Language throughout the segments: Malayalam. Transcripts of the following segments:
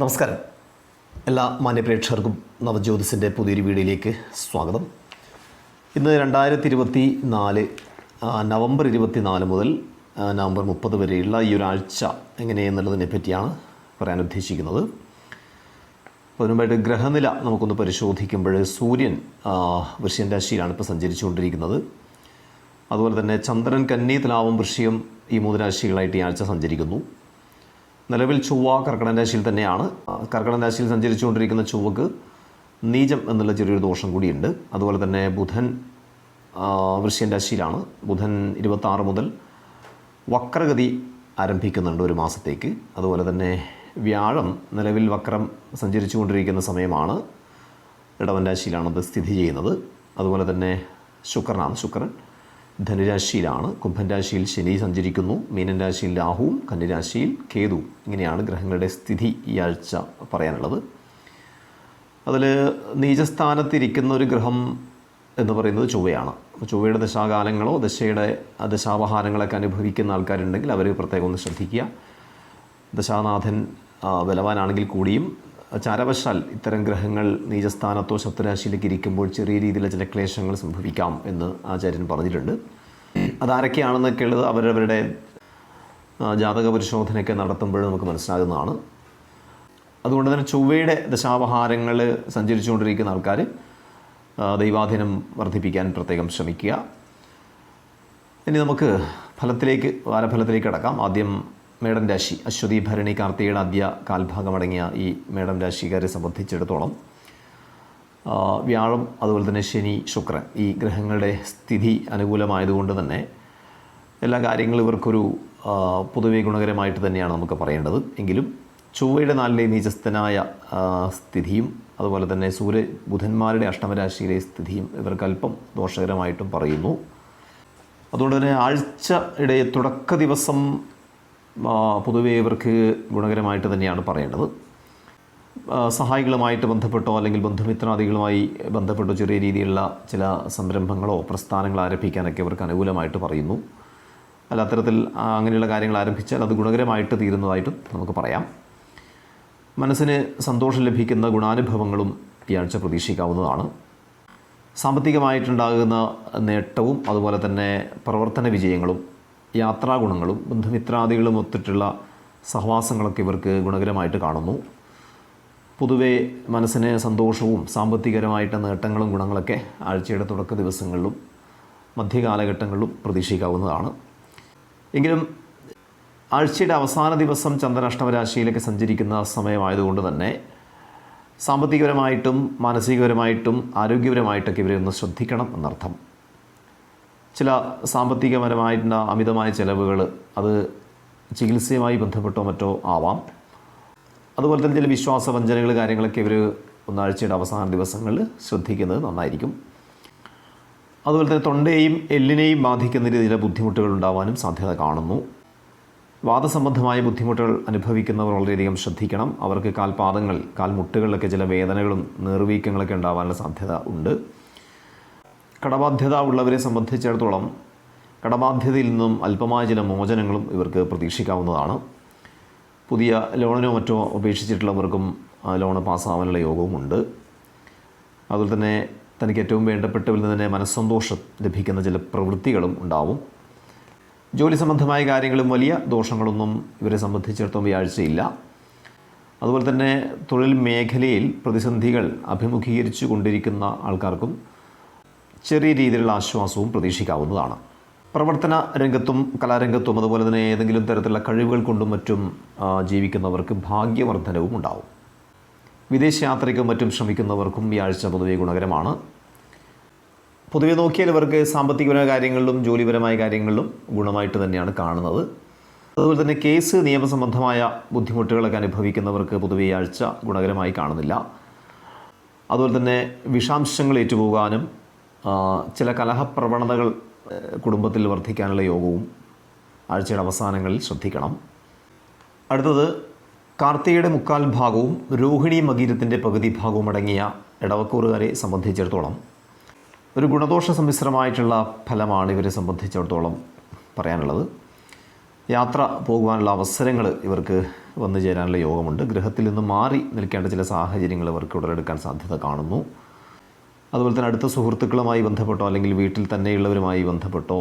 നമസ്കാരം. എല്ലാ മാന്യപ്രേക്ഷകർക്കും നവജ്യോതിസിന്റെ പുതിയൊരു വീഡിയോയിലേക്ക് സ്വാഗതം. ഇന്ന് രണ്ടായിരത്തി ഇരുപത്തി നാല് നവംബർ ഇരുപത്തി നാല് മുതൽ നവംബർ മുപ്പത് വരെയുള്ള ഈ ഒരാഴ്ച എങ്ങനെയെന്നുള്ളതിനെ പറ്റിയാണ് പറയാൻ ഉദ്ദേശിക്കുന്നത്. അതിനുമായിട്ട് ഗ്രഹനില നമുക്കൊന്ന് പരിശോധിക്കുമ്പോൾ സൂര്യൻ വൃഷ്യൻ രാശിയിലാണ് ഇപ്പോൾ സഞ്ചരിച്ചുകൊണ്ടിരിക്കുന്നത്. അതുപോലെ തന്നെ ചന്ദ്രൻ കന്നി തുലാവും വൃശ്യം ഈ മൂന്ന് രാശികളായിട്ട് ഈ ആഴ്ച സഞ്ചരിക്കുന്നു. നിലവിൽ ചൊവ്വ കർക്കിടക രാശിയിൽ തന്നെയാണ്. ആ, കർക്കിടക രാശിയിൽ സഞ്ചരിച്ചുകൊണ്ടിരിക്കുന്ന ചൊവ്വക്ക് നീചം എന്നുള്ള ചെറിയൊരു ദോഷം കൂടിയുണ്ട്. അതുപോലെ തന്നെ ബുധൻ വൃശ്യൻ രാശിയിലാണ്. ബുധൻ ഇരുപത്താറ് മുതൽ വക്രഗതി ആരംഭിക്കുന്നുണ്ട് ഒരു മാസത്തേക്ക്. അതുപോലെ തന്നെ വ്യാഴം നിലവിൽ വക്രം സഞ്ചരിച്ചുകൊണ്ടിരിക്കുന്ന സമയമാണ്. ഇടവൻ രാശിയിലാണത് സ്ഥിതി ചെയ്യുന്നത്. അതുപോലെ തന്നെ ശുക്രനാണ് ശുക്രൻ. ധനുരാശിയിലാണ്. കുംഭൻ രാശിയിൽ ശനി സഞ്ചരിക്കുന്നു. മീനൻ രാശിയിൽ രാഹുവും കന്നിരാശിയിൽ കേതു. ഇങ്ങനെയാണ് ഗ്രഹങ്ങളുടെ സ്ഥിതി ഈ ആഴ്ച പറയാനുള്ളത്. അതിൽ നീചസ്ഥാനത്തിരിക്കുന്ന ഒരു ഗ്രഹം എന്ന് പറയുന്നത് ചൊവ്വയാണ്. ചൊവ്വയുടെ ദശാകാലങ്ങളോ ദശയുടെ ദശാവഹാരങ്ങളൊക്കെ അനുഭവിക്കുന്ന ആൾക്കാരുണ്ടെങ്കിൽ അവർ പ്രത്യേകം ഒന്ന് ശ്രദ്ധിക്കുക. ദശാനാഥൻ ബലവാനാണെങ്കിൽ കൂടിയും ചാരവശാൽ ഇത്തരം ഗ്രഹങ്ങൾ നീചസ്ഥാനത്തോ ശബ്ദരാശിയിലേക്ക് ഇരിക്കുമ്പോൾ ചെറിയ രീതിയിലെ ചില ക്ലേശങ്ങൾ സംഭവിക്കാം എന്ന് ആചാര്യൻ പറഞ്ഞിട്ടുണ്ട്. അതാരൊക്കെയാണെന്നൊക്കെ ഉള്ളത് അവരവരുടെ ജാതക പരിശോധനയൊക്കെ നടത്തുമ്പോൾ നമുക്ക് മനസ്സിലാകുന്നതാണ്. അതുകൊണ്ട് തന്നെ ചൊവ്വയുടെ ദശാവഹാരങ്ങൾ സഞ്ചരിച്ചുകൊണ്ടിരിക്കുന്ന ആൾക്കാർ ദൈവാധീനം വർദ്ധിപ്പിക്കാൻ പ്രത്യേകം ശ്രമിക്കുക. ഇനി നമുക്ക് ഫലത്തിലേക്ക് വാരഫലത്തിലേക്ക് കടക്കാം. ആദ്യം മേടം രാശി. അശ്വതി ഭരണി കാർത്തികയുടെ ആദ്യ കാൽഭാഗമടങ്ങിയ ഈ മേടം രാശിക്കാരെ സംബന്ധിച്ചിടത്തോളം വ്യാഴം അതുപോലെ തന്നെ ശനി ശുക്രൻ ഈ ഗ്രഹങ്ങളുടെ സ്ഥിതി അനുകൂലമായതുകൊണ്ട് തന്നെ എല്ലാ കാര്യങ്ങളും ഇവർക്കൊരു പൊതുവെ ഗുണകരമായിട്ട് തന്നെയാണ് നമുക്ക് പറയേണ്ടത്. എങ്കിലും ചൊവ്വയുടെ നാലിലെ നീചസ്ഥനായ സ്ഥിതിയും അതുപോലെ തന്നെ സൂര്യ ബുധന്മാരുടെ അഷ്ടമരാശിയിലെ സ്ഥിതിയും ഇവർക്ക് അല്പം ദോഷകരമായിട്ടും പറയുന്നു. അതുകൊണ്ട് തന്നെ ആഴ്ച ആഴ്ചയുടെ തുടക്ക ദിവസം പൊതുവെ ഇവർക്ക് ഗുണകരമായിട്ട് തന്നെയാണ് പറയേണ്ടത്. സഹായികളുമായിട്ട് ബന്ധപ്പെട്ടോ അല്ലെങ്കിൽ ബന്ധുമിത്രാദികളുമായി ബന്ധപ്പെട്ടോ ചെറിയ രീതിയിലുള്ള ചില സംരംഭങ്ങളോ പ്രസ്ഥാനങ്ങളോ ആരംഭിക്കാനൊക്കെ അവർക്ക് അനുകൂലമായിട്ട് പറയുന്നു. അല്ല അത്തരത്തിൽ അങ്ങനെയുള്ള കാര്യങ്ങൾ ആരംഭിച്ചാൽ അത് ഗുണകരമായിട്ട് തീരുന്നതായിട്ടും നമുക്ക് പറയാം. മനസ്സിന് സന്തോഷം ലഭിക്കുന്ന ഗുണാനുഭവങ്ങളും ഈ ആഴ്ച പ്രതീക്ഷിക്കാവുന്നതാണ്. സാമ്പത്തികമായിട്ടുണ്ടാകുന്ന നേട്ടവും അതുപോലെ തന്നെ പ്രവർത്തന വിജയങ്ങളും യാത്രാഗുണങ്ങളും ബന്ധുമിത്രാദികളും ഒത്തിട്ടുള്ള സഹവാസങ്ങളൊക്കെ ഇവർക്ക് ഗുണകരമായിട്ട് കാണുന്നു. പൊതുവെ മനസ്സിന് സന്തോഷവും സാമ്പത്തികരമായിട്ട് നേട്ടങ്ങളും ഗുണങ്ങളൊക്കെ ആഴ്ചയുടെ തുടക്ക ദിവസങ്ങളിലും മധ്യകാലഘട്ടങ്ങളിലും പ്രതീക്ഷിക്കാവുന്നതാണ്. എങ്കിലും ആഴ്ചയുടെ അവസാന ദിവസം ചന്ദ്രൻ അഷ്ടമരാശിയിലേക്ക് സഞ്ചരിക്കുന്ന സമയമായതുകൊണ്ട് തന്നെ സാമ്പത്തികപരമായിട്ടും മാനസികപരമായിട്ടും ആരോഗ്യപരമായിട്ടൊക്കെ ഇവരെ ഒന്ന് ശ്രദ്ധിക്കണം എന്നർത്ഥം. ചില സാമ്പത്തികപരമായിട്ടുള്ള അമിതമായ ചിലവുകൾ അത് ചികിത്സയുമായി ബന്ധപ്പെട്ടോ മറ്റോ ആവാം. അതുപോലെ തന്നെ ചില വിശ്വാസ വഞ്ചനകൾ കാര്യങ്ങളൊക്കെ ഇവർ ഒന്നാഴ്ചയുടെ അവസാന ദിവസങ്ങളിൽ ശ്രദ്ധിക്കുന്നത് നന്നായിരിക്കും. അതുപോലെ തന്നെ തൊണ്ടയെയും എല്ലിനെയും ബാധിക്കുന്ന രീതിയിലെ ബുദ്ധിമുട്ടുകൾ ഉണ്ടാവാനും സാധ്യത കാണുന്നു. വാദസംബന്ധമായ ബുദ്ധിമുട്ടുകൾ അനുഭവിക്കുന്നവർ വളരെയധികം ശ്രദ്ധിക്കണം. അവർക്ക് കാൽപാദങ്ങൾ കാൽമുട്ടുകളിലൊക്കെ ചില വേദനകളും നീർവീക്കങ്ങളൊക്കെ ഉണ്ടാവാനുള്ള സാധ്യത ഉണ്ട്. കടബാധ്യത ഉള്ളവരെ സംബന്ധിച്ചിടത്തോളം കടബാധ്യതയിൽ നിന്നും അല്പമായ ചില മോചനങ്ങളും ഇവർക്ക് പ്രതീക്ഷിക്കാവുന്നതാണ്. പുതിയ ലോണിനോ മറ്റോ അപേക്ഷിച്ചിട്ടുള്ളവർക്കും ആ ലോണ് പാസ്സാവാനുള്ള യോഗവുമുണ്ട്. അതുപോലെ തന്നെ തനിക്ക് ഏറ്റവും വേണ്ടപ്പെട്ടവിൽ നിന്ന് തന്നെ മനസ്സന്തോഷം ലഭിക്കുന്ന ചില പ്രവൃത്തികളും ഉണ്ടാവും. ജോലി സംബന്ധമായ കാര്യങ്ങളും വലിയ ദോഷങ്ങളൊന്നും ഇവരെ സംബന്ധിച്ചിടത്തോളം വ്യാഴ്ചയില്ല അതുപോലെ തന്നെ തൊഴിൽ മേഖലയിൽ പ്രതിസന്ധികൾ അഭിമുഖീകരിച്ചു കൊണ്ടിരിക്കുന്ന ആൾക്കാർക്കും ചെറിയ രീതിയിലുള്ള ആശ്വാസവും പ്രതീക്ഷിക്കാവുന്നതാണ്. പ്രവർത്തന രംഗത്തും കലാരംഗത്തും അതുപോലെ തന്നെ ഏതെങ്കിലും തരത്തിലുള്ള കഴിവുകൾ കൊണ്ടും മറ്റും ജീവിക്കുന്നവർക്ക് ഭാഗ്യവർദ്ധനവും ഉണ്ടാവും. വിദേശയാത്രയ്ക്കും മറ്റും ശ്രമിക്കുന്നവർക്കും ഈ ആഴ്ച പൊതുവെ ഗുണകരമാണ്. പൊതുവെ നോക്കിയാൽ ഇവർക്ക് സാമ്പത്തികപരമായ കാര്യങ്ങളിലും ജോലിപരമായ കാര്യങ്ങളിലും ഗുണമായിട്ട് തന്നെയാണ് കാണുന്നത്. അതുപോലെ തന്നെ കേസ് നിയമസംബന്ധമായ ബുദ്ധിമുട്ടുകളൊക്കെ അനുഭവിക്കുന്നവർക്ക് പൊതുവെ ഈ ആഴ്ച ഗുണകരമായി കാണുന്നില്ല. അതുപോലെ തന്നെ വിഷാംശങ്ങൾ ഏറ്റുപോകാനും ചില കലഹപ്രവണതകൾ കുടുംബത്തിൽ വർദ്ധിക്കാനുള്ള യോഗവും ആഴ്ചയുടെ അവസാനങ്ങളിൽ ശ്രദ്ധിക്കണം. അടുത്തത് കാർത്തികയുടെ മുക്കാൽ ഭാഗവും രോഹിണി മകീരത്തിന്റെ പകുതി ഭാഗവും അടങ്ങിയ ഇടവക്കൂറുകാരെ സംബന്ധിച്ചിടത്തോളം ഒരു ഗുണദോഷ സമ്മിശ്രമായിട്ടുള്ള ഫലമാണ് ഇവരെ സംബന്ധിച്ചിടത്തോളം പറയാനുള്ളത്. യാത്ര പോകുവാനുള്ള അവസരങ്ങൾ ഇവർക്ക് വന്നു ചേരാനുള്ള യോഗമുണ്ട്. ഗൃഹത്തിൽ നിന്ന് മാറി നിൽക്കേണ്ട ചില സാഹചര്യങ്ങൾ ഇവർക്ക് ഉടലെടുക്കാൻ സാധ്യത കാണുന്നു. അതുപോലെ തന്നെ അടുത്ത സുഹൃത്തുക്കളുമായി ബന്ധപ്പെട്ടോ അല്ലെങ്കിൽ വീട്ടിൽ തന്നെയുള്ളവരുമായി ബന്ധപ്പെട്ടോ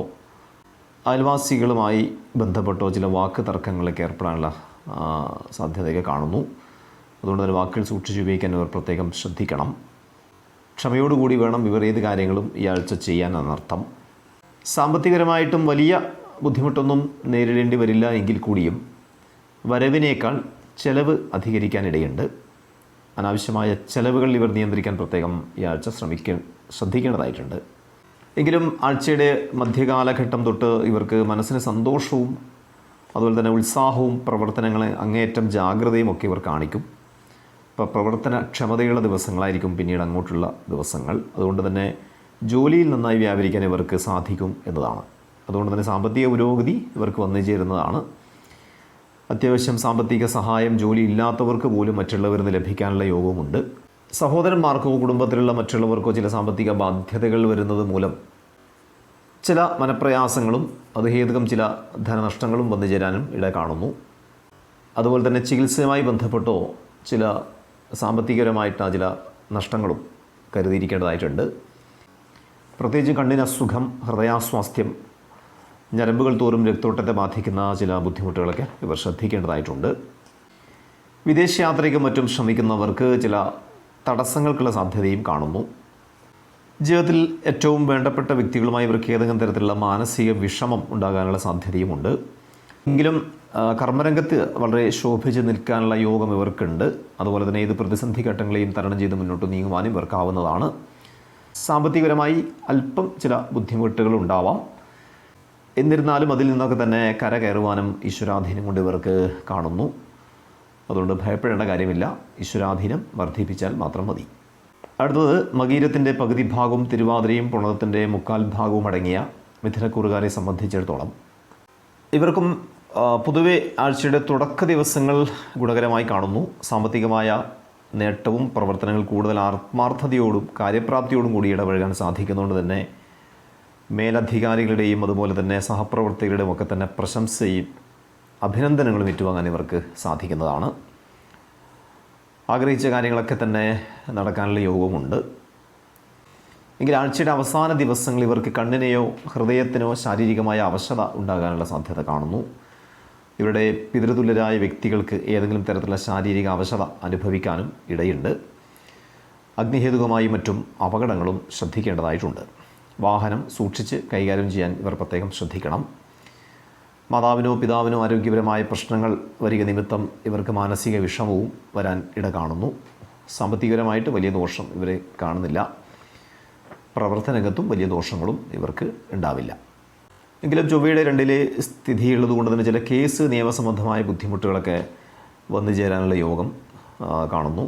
അയൽവാസികളുമായി ബന്ധപ്പെട്ടോ ചില വാക്ക് തർക്കങ്ങളൊക്കെ ഏർപ്പെടാനുള്ള സാധ്യതയൊക്കെ കാണുന്നു. അതുകൊണ്ട് തന്നെ വാക്കുകൾ സൂക്ഷിച്ച് ഉപയോഗിക്കാൻ ഇവർ പ്രത്യേകം ശ്രദ്ധിക്കണം. ക്ഷമയോടുകൂടി വേണം ഇവർ ഏത് കാര്യങ്ങളും ഈ ആഴ്ച ചെയ്യാൻ എന്നർത്ഥം സാമ്പത്തികപരമായിട്ടും വലിയ ബുദ്ധിമുട്ടൊന്നും നേരിടേണ്ടി വരില്ല എങ്കിൽ കൂടിയും വരവിനേക്കാൾ ചെലവ് അധികരിക്കാനിടയുണ്ട് അനാവശ്യമായ ചെലവുകൾ ഇവർ നിയന്ത്രിക്കാൻ പ്രത്യേകം ഈ ആഴ്ച ശ്രമിക്ക ശ്രദ്ധിക്കേണ്ടതായിട്ടുണ്ട്. എങ്കിലും ആഴ്ചയുടെ മധ്യകാലഘട്ടം തൊട്ട് ഇവർക്ക് മനസ്സിന് സന്തോഷവും അതുപോലെ തന്നെ ഉത്സാഹവും പ്രവർത്തനങ്ങളെ അങ്ങേയറ്റം ജാഗ്രതയും ഒക്കെ ഇവർ കാണിക്കും. ഇപ്പോൾ പ്രവർത്തനക്ഷമതയുള്ള ദിവസങ്ങളായിരിക്കും പിന്നീട് അങ്ങോട്ടുള്ള ദിവസങ്ങൾ. അതുകൊണ്ട് തന്നെ ജോലിയിൽ നന്നായി വ്യാപരിക്കാൻ ഇവർക്ക് സാധിക്കും എന്നതാണ്. അതുകൊണ്ട് തന്നെ സാമ്പത്തിക പുരോഗതി ഇവർക്ക് വന്നു ചേരുന്നതാണ്. അത്യാവശ്യം സാമ്പത്തിക സഹായം ജോലി ഇല്ലാത്തവർക്ക് പോലും മറ്റുള്ളവരിൽ നിന്ന് ലഭിക്കാനുള്ള യോഗവുമുണ്ട്. സഹോദരന്മാർക്കോ കുടുംബത്തിലുള്ള മറ്റുള്ളവർക്കോ ചില സാമ്പത്തിക ബാധ്യതകൾ വരുന്നത് മൂലം ചില മനപ്രയാസങ്ങളും അതിഹേതുകം ചില ധനനഷ്ടങ്ങളും വന്നു ചേരാനും ഇട കാണുന്നു. അതുപോലെ തന്നെ ചികിത്സയുമായി ബന്ധപ്പെട്ടോ ചില സാമ്പത്തികപരമായിട്ട് ചില നഷ്ടങ്ങളും കരുതിയിരിക്കേണ്ടതായിട്ടുണ്ട്. പ്രത്യേകിച്ച് കണ്ണിന് അസുഖം ഹൃദയാസ്വാസ്ഥ്യം ഞരമ്പുകൾ തോറും രക്തോട്ടത്തെ ബാധിക്കുന്ന ചില ബുദ്ധിമുട്ടുകളൊക്കെ ഇവർ ശ്രദ്ധിക്കേണ്ടതായിട്ടുണ്ട്. വിദേശയാത്രയ്ക്കും മറ്റും ശ്രമിക്കുന്നവർക്ക് ചില തടസ്സങ്ങൾക്കുള്ള സാധ്യതയും കാണുന്നു. ജീവിതത്തിൽ ഏറ്റവും വേണ്ടപ്പെട്ട വ്യക്തികളുമായി ഇവർക്ക് ഏതെങ്കിലും തരത്തിലുള്ള മാനസിക വിഷമം ഉണ്ടാകാനുള്ള സാധ്യതയുമുണ്ട്. എങ്കിലും കർമ്മരംഗത്ത് വളരെ ശോഭിച്ച് നിൽക്കാനുള്ള യോഗം ഇവർക്കുണ്ട്. അതുപോലെ തന്നെ ഇത് പ്രതിസന്ധി ഘട്ടങ്ങളെയും തരണം ചെയ്ത് മുന്നോട്ട് നീങ്ങുവാനും ഇവർക്കാവുന്നതാണ്. സാമ്പത്തികപരമായി അല്പം ചില ബുദ്ധിമുട്ടുകൾ ഉണ്ടാവാം. എന്നിരുന്നാലും അതിൽ നിന്നൊക്കെ തന്നെ കര കയറുവാനും ഈശ്വരാധീനം കൊണ്ട് ഇവർക്ക് കാണുന്നു. അതുകൊണ്ട് ഭയപ്പെടേണ്ട കാര്യമില്ല. ഈശ്വരാധീനം വർദ്ധിപ്പിച്ചാൽ മാത്രം മതി. അടുത്തത് മകീരത്തിന്റെ പകുതി ഭാഗവും തിരുവാതിരയും പുണതത്തിന്റെ മുക്കാൽ ഭാഗവും അടങ്ങിയ മിഥുനക്കൂറുകാരെ സംബന്ധിച്ചിടത്തോളം ഇവർക്കും പൊതുവെ ആഴ്ചയുടെ തുടക്ക ദിവസങ്ങൾ ഗുണകരമായി കാണുന്നു. സാമ്പത്തികമായ നേട്ടവും പ്രവർത്തനങ്ങൾ കൂടുതൽ ആത്മാർത്ഥതയോടും കാര്യപ്രാപ്തിയോടും കൂടി ഇടപഴകാൻ സാധിക്കുന്നതുകൊണ്ട് തന്നെ മേലധികാരികളുടെയും അതുപോലെ തന്നെ സഹപ്രവർത്തകരുടെയും ഒക്കെ തന്നെ പ്രശംസയും അഭിനന്ദനങ്ങളും ഏറ്റുവാങ്ങാൻ ഇവർക്ക് സാധിക്കുന്നതാണ്. ആഗ്രഹിച്ച കാര്യങ്ങളൊക്കെ തന്നെ നടക്കാനുള്ള യോഗവുമുണ്ട്. എങ്കിൽ ആഴ്ചയുടെ അവസാന ദിവസങ്ങൾ ഇവർക്ക് കണ്ണിനെയോ ഹൃദയത്തിനോ ശാരീരികമായ അവശത ഉണ്ടാകാനുള്ള സാധ്യത കാണുന്നു. ഇവരുടെ പിതൃതുല്യരായ വ്യക്തികൾക്ക് ഏതെങ്കിലും തരത്തിലുള്ള ശാരീരിക അവശത അനുഭവിക്കാനും ഇടയുണ്ട്. അഗ്നിഹേതുകമായി മറ്റും അപകടങ്ങളും ശ്രദ്ധിക്കേണ്ടതായിട്ടുണ്ട്. വാഹനം സൂക്ഷിച്ച് കൈകാര്യം ചെയ്യാൻ ഇവർ പ്രത്യേകം ശ്രദ്ധിക്കണം. മാതാവിനോ പിതാവിനോ ആരോഗ്യപരമായ പ്രശ്നങ്ങൾ വരിക നിമിത്തം ഇവർക്ക് മാനസിക വിഷമവും വരാൻ ഇട കാണുന്നു. സാമ്പത്തികപരമായിട്ട് വലിയ ദോഷം ഇവരെ കാണുന്നില്ല. പ്രവർത്തനരംഗത്തും വലിയ ദോഷങ്ങളും ഇവർക്ക് ഉണ്ടാവില്ല. എങ്കിലും ചൊവ്വയുടെ രണ്ടിലെ സ്ഥിതിയുള്ളത് കൊണ്ട് തന്നെ ചില കേസ് നിയമസംബന്ധമായ ബുദ്ധിമുട്ടുകളൊക്കെ വന്നു ചേരാനുള്ള യോഗം കാണുന്നു.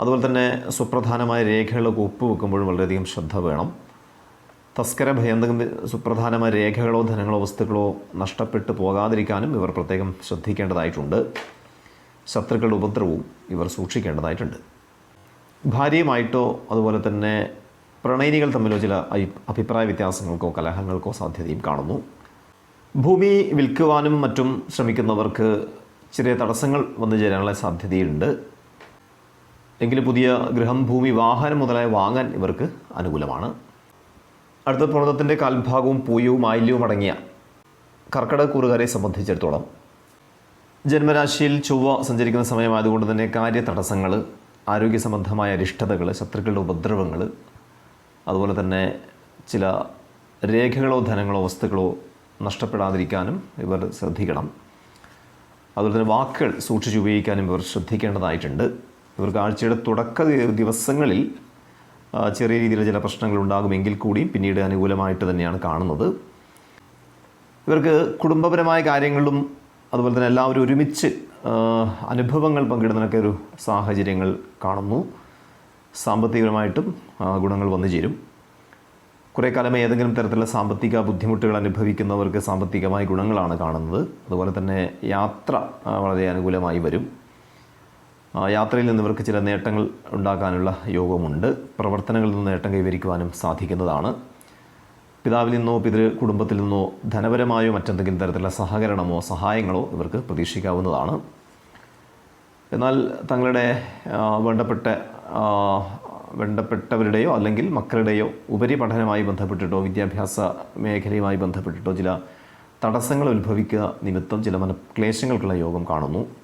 അതുപോലെ തന്നെ സുപ്രധാനമായ രേഖകളൊക്കെ ഒപ്പുവെക്കുമ്പോഴും വളരെയധികം ശ്രദ്ധ വേണം. തസ്കര ഭയന്തകം സുപ്രധാനമായ രേഖകളോ ധനങ്ങളോ വസ്തുക്കളോ നഷ്ടപ്പെട്ടു പോകാതിരിക്കാനും ഇവർ പ്രത്യേകം ശ്രദ്ധിക്കേണ്ടതായിട്ടുണ്ട്. ശത്രുക്കളുടെ ഉപദ്രവവും ഇവർ സൂക്ഷിക്കേണ്ടതായിട്ടുണ്ട്. ഭാര്യയുമായിട്ടോ അതുപോലെ തന്നെ പ്രണയിനികൾ തമ്മിലോ ചില അഭിപ്രായ വ്യത്യാസങ്ങൾക്കോ കലഹങ്ങൾക്കോ സാധ്യതയും കാണുന്നു. ഭൂമി വിൽക്കുവാനും മറ്റും ശ്രമിക്കുന്നവർക്ക് ചെറിയ തടസ്സങ്ങൾ വന്നു ചേരാനുള്ള സാധ്യതയുണ്ട്. എങ്കിലും പുതിയ ഗൃഹം ഭൂമി വാഹനം മുതലായി വാങ്ങാൻ ഇവർക്ക് അനുകൂലമാണ്. അടുത്ത പ്രണതത്തിന്റെ കാൽഭാഗവും പൂയവും ആയില്യവും അടങ്ങിയ കർക്കിടക കൂറുകാരെ സംബന്ധിച്ചിടത്തോളം ജന്മരാശിയിൽ ചൊവ്വ സഞ്ചരിക്കുന്ന സമയമായതുകൊണ്ട് തന്നെ കാര്യ തടസ്സങ്ങൾ ആരോഗ്യ സംബന്ധമായ അരിഷ്ടതകൾ ശത്രുക്കളുടെ ഉപദ്രവങ്ങൾ അതുപോലെ തന്നെ ചില രേഖകളോ ധനങ്ങളോ വസ്തുക്കളോ നഷ്ടപ്പെടാതിരിക്കാനും ഇവർ ശ്രദ്ധിക്കണം. അതുപോലെ തന്നെ വാക്കുകൾ സൂക്ഷിച്ച് ഉപയോഗിക്കാനും ഇവർ ശ്രദ്ധിക്കേണ്ടതായിട്ടുണ്ട്. ഇവർക്ക് ആഴ്ചയുടെ തുടക്ക ദിവസങ്ങളിൽ ചെറിയ രീതിയിൽ ചില പ്രശ്നങ്ങൾ ഉണ്ടാകുമെങ്കിൽ കൂടിയും പിന്നീട് അനുകൂലമായിട്ട് തന്നെയാണ് കാണുന്നത്. ഇവർക്ക് കുടുംബപരമായ കാര്യങ്ങളും അതുപോലെ തന്നെ എല്ലാവരും ഒരുമിച്ച് അനുഭവങ്ങൾ പങ്കിടുന്നതിനൊക്കെ ഒരു സാഹചര്യങ്ങൾ കാണുന്നു. സാമ്പത്തികപരമായിട്ടും ഗുണങ്ങൾ വന്നു ചേരും. കുറേ കാലമേ ഏതെങ്കിലും തരത്തിലുള്ള സാമ്പത്തിക ബുദ്ധിമുട്ടുകൾ അനുഭവിക്കുന്നവർക്ക് സാമ്പത്തികമായ ഗുണങ്ങളാണ് കാണുന്നത്. അതുപോലെ തന്നെ യാത്ര വളരെ അനുകൂലമായി വരും. യാത്രയിൽ നിന്ന് ഇവർക്ക് ചില നേട്ടങ്ങൾ ഉണ്ടാക്കാനുള്ള യോഗമുണ്ട്. പ്രവർത്തനങ്ങളിൽ നിന്ന് നേട്ടം കൈവരിക്കുവാനും സാധിക്കുന്നതാണ്. പിതാവിൽ നിന്നോ പിതൃ കുടുംബത്തിൽ നിന്നോ ധനപരമായോ മറ്റെന്തെങ്കിലും തരത്തിലുള്ള സഹകരണമോ സഹായങ്ങളോ ഇവർക്ക് പ്രതീക്ഷിക്കാവുന്നതാണ്. എന്നാൽ തങ്ങളുടെ വേണ്ടപ്പെട്ട വേണ്ടപ്പെട്ടവരുടെയോ അല്ലെങ്കിൽ മക്കളുടെയോ ഉപരിപഠനവുമായി ബന്ധപ്പെട്ടിട്ടോ വിദ്യാഭ്യാസ മേഖലയുമായി ബന്ധപ്പെട്ടിട്ടോ ചില തടസ്സങ്ങൾ ഉത്ഭവിക്കുക നിമിത്തം ചില മനക്ലേശങ്ങൾക്കുള്ള യോഗം കാണുന്നു.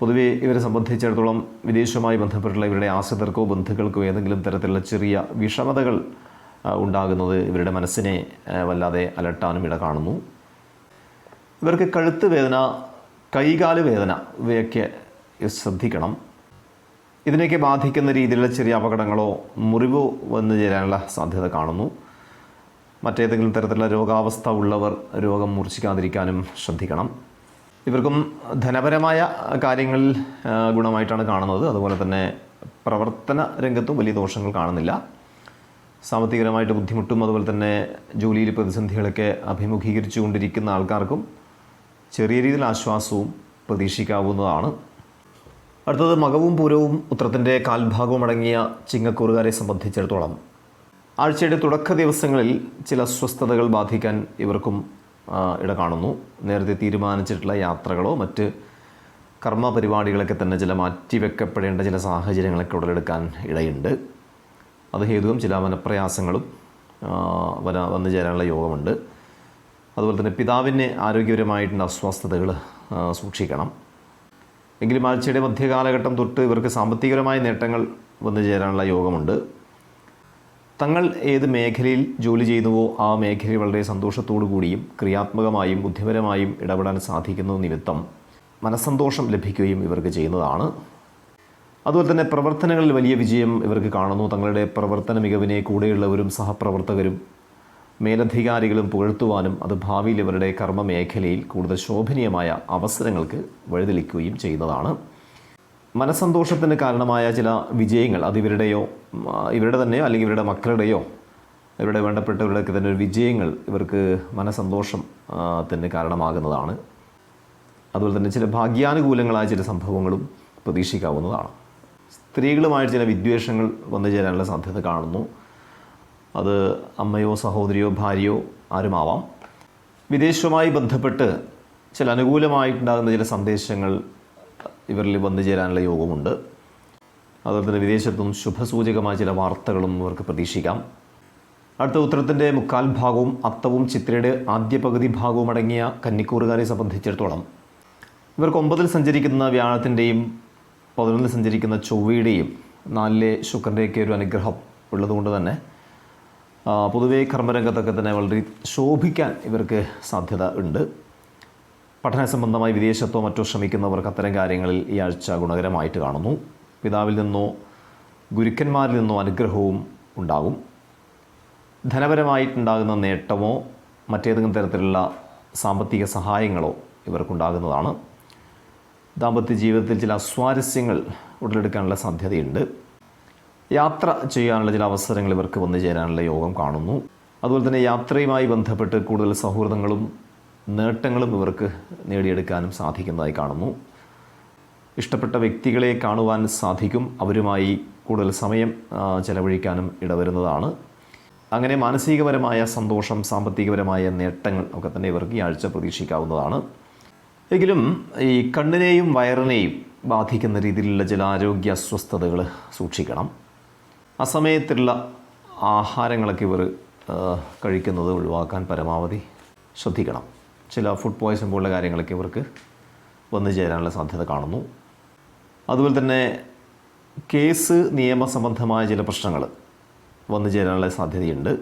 പൊതുവെ ഇവരെ സംബന്ധിച്ചിടത്തോളം വിദേശവുമായി ബന്ധപ്പെട്ടുള്ള ഇവരുടെ ആശ്രിതർക്കോ ബന്ധുക്കൾക്കോ ഏതെങ്കിലും തരത്തിലുള്ള ചെറിയ വിഷമതകൾ ഉണ്ടാകുന്നത് ഇവരുടെ മനസ്സിനെ വല്ലാതെ അലട്ടാനും ഇട കാണുന്നു. ഇവർക്ക് കഴുത്ത് വേദന കൈകാൽ വേദന ഇവയൊക്കെ ശ്രദ്ധിക്കണം. ഇതിനെയൊക്കെ ബാധിക്കുന്ന രീതിയിലുള്ള ചെറിയ അപകടങ്ങളോ മുറിവോ വന്നു ചേരാനുള്ള സാധ്യത കാണുന്നു. മറ്റേതെങ്കിലും തരത്തിലുള്ള രോഗാവസ്ഥ ഉള്ളവർ രോഗം മൂർച്ഛിക്കാതിരിക്കാനും ശ്രദ്ധിക്കണം. ഇവർക്കും ധനപരമായ കാര്യങ്ങളിൽ ഗുണമായിട്ടാണ് കാണുന്നത്. അതുപോലെ തന്നെ പ്രവർത്തന രംഗത്തും വലിയ ദോഷങ്ങൾ കാണുന്നില്ല. സാമ്പത്തികപരമായിട്ട് ബുദ്ധിമുട്ടും അതുപോലെ തന്നെ ജോലിയിൽ പ്രതിസന്ധികളൊക്കെ അഭിമുഖീകരിച്ചു കൊണ്ടിരിക്കുന്ന ആൾക്കാർക്കും ചെറിയ രീതിയിൽ ആശ്വാസവും പ്രതീക്ഷിക്കാവുന്നതാണ്. അടുത്തത് മകവും പൂരവും ഉത്രത്തിന്റെ കാൽഭാഗവും അടങ്ങിയ ചിങ്ങക്കൂറുകാരെ സംബന്ധിച്ചിടത്തോളം ആഴ്ചയുടെ തുടക്ക ദിവസങ്ങളിൽ ചില അസ്വസ്ഥതകൾ ബാധിക്കാൻ ഇവർക്കും ഇട കാണുന്നു. നേരത്തെ തീരുമാനിച്ചിട്ടുള്ള യാത്രകളോ മറ്റ് കർമ്മ പരിപാടികളൊക്കെ തന്നെ ചില മാറ്റിവെക്കപ്പെടേണ്ട ചില സാഹചര്യങ്ങളൊക്കെ ഉടലെടുക്കാൻ ഇടയുണ്ട്. അത് ഹേതുവും ചില മനപ്രയാസങ്ങളും വന വന്നു ചേരാനുള്ള യോഗമുണ്ട്. അതുപോലെ തന്നെ പിതാവിന് ആരോഗ്യപരമായിട്ടുള്ള അസ്വസ്ഥതകൾ സൂക്ഷിക്കണം. എങ്കിലും ആഴ്ചയുടെ മധ്യകാലഘട്ടം തൊട്ട് ഇവർക്ക് സാമ്പത്തികപരമായ നേട്ടങ്ങൾ വന്നു ചേരാനുള്ള യോഗമുണ്ട്. തങ്ങൾ ഏത് മേഖലയിൽ ജോലി ചെയ്യുന്നുവോ ആ മേഖലയിൽ വളരെ സന്തോഷത്തോടു കൂടിയും ക്രിയാത്മകമായും ബുദ്ധിപരമായും ഇടപെടാൻ സാധിക്കുന്ന നിമിത്തം മനസ്സന്തോഷം ലഭിക്കുകയും ഇവർക്ക് ചെയ്യുന്നതാണ്. അതുപോലെ തന്നെ പ്രവർത്തനങ്ങളിൽ വലിയ വിജയം ഇവർക്ക് കാണുന്നു. തങ്ങളുടെ പ്രവർത്തന മികവിനെ കൂടെയുള്ളവരും സഹപ്രവർത്തകരും മേലധികാരികളും പുകഴ്ത്തുവാനും അത് ഭാവിയിൽ ഇവരുടെ കർമ്മ മേഖലയിൽ കൂടുതൽ ശോഭനീയമായ അവസരങ്ങൾക്ക് വഴിതെളിക്കുകയും ചെയ്യുന്നതാണ്. മനസ്സന്തോഷത്തിന് കാരണമായ ചില വിജയങ്ങൾ അത് ഇവരുടെയോ ഇവരുടെ തന്നെയോ അല്ലെങ്കിൽ ഇവരുടെ മക്കളുടെയോ ഇവരുടെ വേണ്ടപ്പെട്ടവരുടെയൊക്കെ തന്നെ ഒരു വിജയങ്ങൾ ഇവർക്ക് മനസ്സന്തോഷം തന്നെ കാരണമാകുന്നതാണ്. അതുപോലെ തന്നെ ചില ഭാഗ്യാനുകൂലങ്ങളായ ചില സംഭവങ്ങളും പ്രതീക്ഷിക്കാവുന്നതാണ്. സ്ത്രീകളുമായിട്ട് ചില വിദ്വേഷങ്ങൾ വന്നു ചേരാനുള്ള സാധ്യത കാണുന്നു. അത് അമ്മയോ സഹോദരിയോ ഭാര്യയോ ആരുമാവാം. വിദേശവുമായി ബന്ധപ്പെട്ട് ചില അനുകൂലമായിട്ടുണ്ടാകുന്ന ചില സന്ദേശങ്ങൾ ഇവരിൽ വന്നു ചേരാനുള്ള യോഗമുണ്ട്. അതുപോലെ തന്നെ വിദേശത്തും ശുഭസൂചകമായ ചില വാർത്തകളും ഇവർക്ക് പ്രതീക്ഷിക്കാം. അടുത്ത ഉത്തരത്തിന്റെ മുക്കാൽ ഭാഗവും അത്തവും ചിത്രയുടെ ആദ്യ പകുതി ഭാഗവും അടങ്ങിയ കന്നിക്കൂറുകാരെ സംബന്ധിച്ചിടത്തോളം ഇവർക്ക് ഒമ്പതിൽ സഞ്ചരിക്കുന്ന വ്യാഴത്തിന്റെയും പതിനൊന്നിൽ സഞ്ചരിക്കുന്ന ചൊവ്വയുടെയും നാലിലെ ശുക്രന്റെയൊക്കെ ഒരു അനുഗ്രഹം ഉള്ളതുകൊണ്ട് തന്നെ പൊതുവേ കർമ്മരംഗത്തൊക്കെ തന്നെ വളരെ ശോഭിക്കാൻ ഇവർക്ക് സാധ്യത ഉണ്ട്. പഠന സംബന്ധമായി വിദേശത്തോ മറ്റോ ശ്രമിക്കുന്നവർക്ക് അത്തരം കാര്യങ്ങളിൽ ഈ ആഴ്ച ഗുണകരമായിട്ട് കാണുന്നു. പിതാവിൽ നിന്നോ ഗുരുക്കന്മാരിൽ നിന്നോ അനുഗ്രഹവും ഉണ്ടാകും. ധനപരമായിട്ടുണ്ടാകുന്ന നേട്ടമോ മറ്റേതെങ്കിലും തരത്തിലുള്ള സാമ്പത്തിക സഹായങ്ങളോ ഇവർക്കുണ്ടാകുന്നതാണ്. ദാമ്പത്യ ജീവിതത്തിൽ ചില അസ്വാരസ്യങ്ങൾ ഉടലെടുക്കാനുള്ള സാധ്യതയുണ്ട്. യാത്ര ചെയ്യാനുള്ള ചില അവസരങ്ങൾ ഇവർക്ക് വന്നു ചേരാനുള്ള യോഗം കാണുന്നു. അതുപോലെ തന്നെ യാത്രയുമായി ബന്ധപ്പെട്ട് കൂടുതൽ സൗഹൃദങ്ങളും നേട്ടങ്ങളും ഇവർക്ക് നേടിയെടുക്കാനും സാധിക്കുന്നതായി കാണുന്നു. ഇഷ്ടപ്പെട്ട വ്യക്തികളെ കാണുവാൻ സാധിക്കും അവരുമായി കൂടുതൽ സമയം ചെലവഴിക്കാനും ഇടവരുന്നതാണ്. അങ്ങനെ മാനസികപരമായ സന്തോഷം സാമ്പത്തികപരമായ നേട്ടങ്ങൾ ഒക്കെ തന്നെ ഇവർക്ക് ഈ ആഴ്ച പ്രതീക്ഷിക്കാവുന്നതാണ്. എങ്കിലും ഈ കണ്ണിനെയും വയറിനെയും ബാധിക്കുന്ന രീതിയിലുള്ള ചില ആരോഗ്യ അസ്വസ്ഥതകൾ സൂക്ഷിക്കണം. അസമയത്തുള്ള ആഹാരങ്ങളൊക്കെ ഇവർ കഴിക്കുന്നത് ഒഴിവാക്കാൻ പരമാവധി ശ്രദ്ധിക്കണം. ചില ഫുഡ് പോയ്സൺ പോലുള്ള കാര്യങ്ങളൊക്കെ ഇവർക്ക് വന്നു ചേരാനുള്ള സാധ്യത കാണുന്നു. അതുപോലെ തന്നെ കേസ് നിയമസംബന്ധമായ ചില പ്രശ്നങ്ങൾ വന്നു ചേരാനുള്ള സാധ്യതയുണ്ട്.